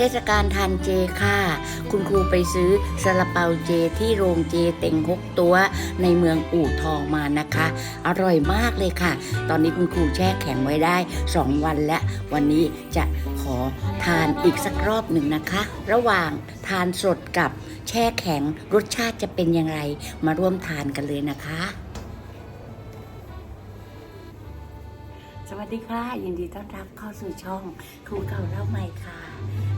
เทศกาลทานเจค่ะ คุณครูไปซื้อซาลาเปาเจที่โรงเจเต็งฮกตัว ในเมืองอู่ทองมานะคะ อร่อยมากเลยค่ะ ตอนนี้คุณครูแช่แข็งไว้ได้ 2 วันและ วันนี้จะขอทานอีกสักรอบหนึ่งนะคะ ระหว่างทานสดกับแช่แข็งรสชาติจะเป็นอย่างไร มาร่วมทานกันเลยนะคะ สวัสดีค่ะ ยินดีต้อนรับเข้าสู่ช่องครูเก่าเล่าใหม่ค่ะ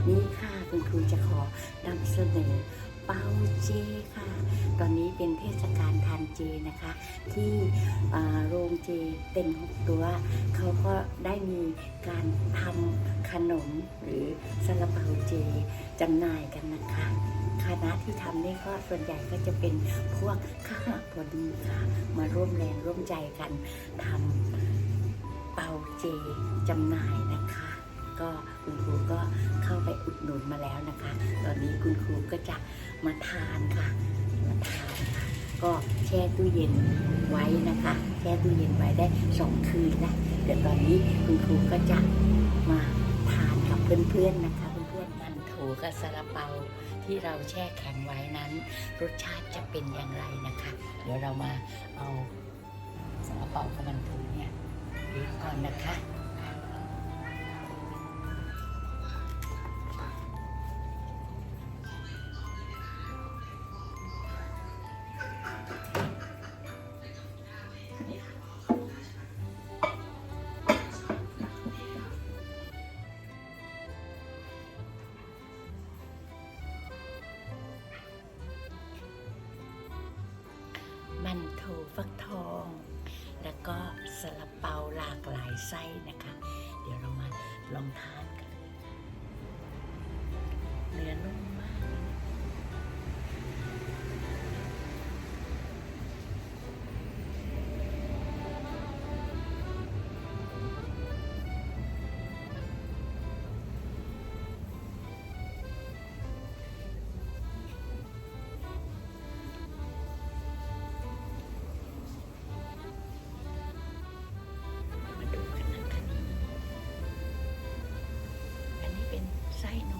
นี่ค่ะคุณครูจะขอนำเสนอเปาเจค่ะ ตอนนี้เป็นเทศกาลทานเจนะคะ ที่โรงเจเต็งหกตัวเขาก็ได้มีการทำขนมหรือซาลาเปาเจจำหน่ายกันนะคะคณะที่ทำนี่ก็ส่วนใหญ่ก็จะเป็นพวกข้าพอดีค่ะ มาร่วมแรงร่วมใจกันทำเปาเจจำหน่ายนะคะ ก็คุณครูก็เข้าไปอุดหนุนมาแล้วนะคะ ตอนนี้คุณครูก็จะมาทานค่ะมาทานค่ะ ก็แช่ตู้เย็นไว้นะคะ แช่ตู้เย็นไว้ได้สองคืนนะเดี๋ยวตอนนี้คุณครูก็จะมาทานกับเพื่อนๆนะคะเพื่อนๆมันโถกับซาลาเปาที่เราแช่แข็งไว้นั้น รสชาติจะเป็นอย่างไรนะคะ เดี๋ยวเรามาเอาซาลาเปากับมันโถเนี่ยดูก่อนนะคะ ฟักทอง แล้วก็สลัเปาหลากหลายไส้นะคะ เดี๋ยวเรามาลองทานกันเนื้อนุ่ม I know.